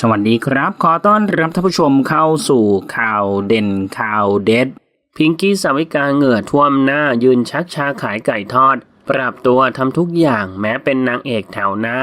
สวัสดีครับ ขอต้อนรับท่านผู้ชมเข้าสู่ข่าวเด่นข่าวเด็ด พิงกี้สาวิกาเหงื่อท่วมหน้ายืนชักชาขายไก่ทอด ปรับตัวทำทุกอย่างแม้เป็นนางเอกแถวหน้า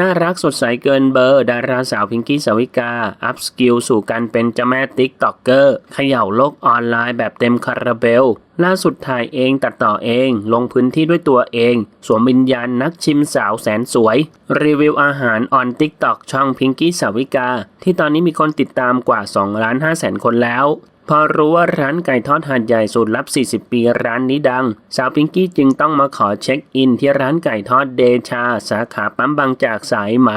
น่ารักสดใสเกินเบอร์ ดาราสาวพิงกี้สาวิกา อัพสกิลสู่การเป็นเจ้าแม่ติ๊กต็อกเกอร์เขย่าโลกออนไลน์แบบเต็มคาราเบล ล่าสุดถ่ายเองตัดต่อเอง ลงพื้นที่ด้วยตัวเอง สวมวิญญาณนักชิมสาวแสนสวย รีวิวอาหารออนติ๊กต็อกช่องพิงกี้สาวิกา ที่ตอนนี้มีคนติดตามกว่า 2 ล้าน5แสนคนแล้ว พอรู้ว่าร้านไก่ทอดหาดใหญ่สูตรลับ 40 ปีร้านนี้ดัง สาวพิงกี้จึงต้องมาขอเช็คอินที่ร้านไก่ทอดเดชา สาขาปั๊มบางจากสายไหม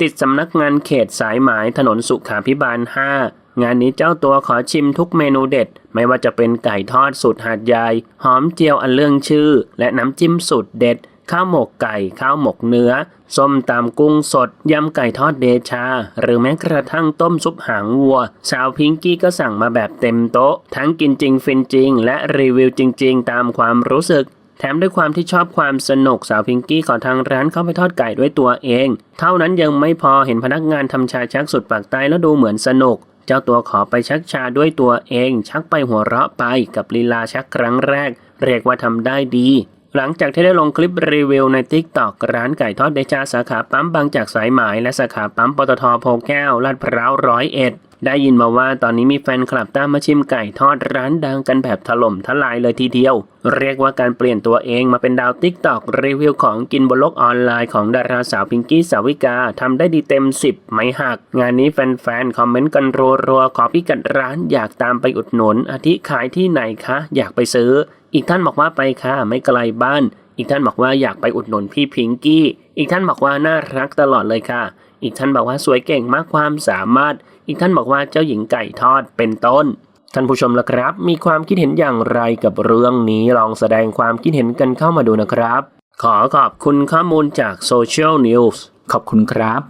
ติดสำนักงานเขตสายไหมถนนสุขาพิบาล 5 งานนี้เจ้าตัวขอชิมทุกเมนูเด็ด ไม่ว่าจะเป็นไก่ทอดสูตรหาดใหญ่ หอมเจียวอันเรื่องชื่อ และน้ำจิ้มสูตรเด็ด ข้าวหมกไก่ ข้าวหมกเนื้อ ส้มตำกุ้งสด ยำไก่ทอดเดชา หรือแม้กระทั่งต้มซุปหางวัว สาวพิงกี้ก็สั่งมาแบบเต็มโต๊ะ ทั้งกินจริงฟินจริง และรีวิวจริง ๆ ตามความรู้สึกแถมด้วยความที่ชอบความสนุกสาวพิงกี้ขอทางร้านเข้าไปทอดไก่ด้วยตัวเอง เท่านั้นยังไม่พอเห็นพนักงานทำชาชักสุดปากใต้แล้วดูเหมือนสนุก เจ้าตัวขอไปชักชาด้วยตัวเอง ชักไปหัวเราะไปกับลีลาชักครั้งแรก เรียกว่าทำได้ดี หลังจากที่ได้ลงคลิปรีวิวใน t ิ k t o k ร้านไก่ทอดเดชาสาขาปั๊มบางจากสายไหมและสาขาปั๊มปตทโพแก้วลาดพร้าวร้อยเอ็ด ได้ยินมาว่าตอนนี้มีแฟนคลับตามมาชิมไก่ทอดร้านดังกันแบบถล่มทลายเลยทีเดียว เรียกว่าการเปลี่ยนตัวเองมาเป็นดาวติ๊กตอกรีวิวของกินบนโลกออนไลน์ของดาราสาวพิงกี้สาวิกาทำได้ดีเต็ม 10 ไม่หัก งานนี้แฟนๆ คอมเมนต์กันรัวๆ ขอพิกัดร้านอยากตามไปอุดหนุนอาทิขายที่ไหนคะ อยากไปซื้อ อีกท่านบอกว่าไปค่ะไม่ไกลบ้าน อีกท่านบอกว่าอยากไปอุดหนุนพี่พิงกี้ อีกท่านบอกว่าน่ารักตลอดเลยค่ะ อีกท่านบอกว่าสวยเก่งมากความสามารถ อีกท่านบอกว่าเจ้าหญิงไก่ทอดเป็นต้น ท่านผู้ชมละครับ มีความคิดเห็นอย่างไรกับเรื่องนี้ลองแสดงความคิดเห็นกันเข้ามาดูนะครับ ขอขอบคุณข้อมูลจากโซเชียลนิวส์ขอบคุณครับ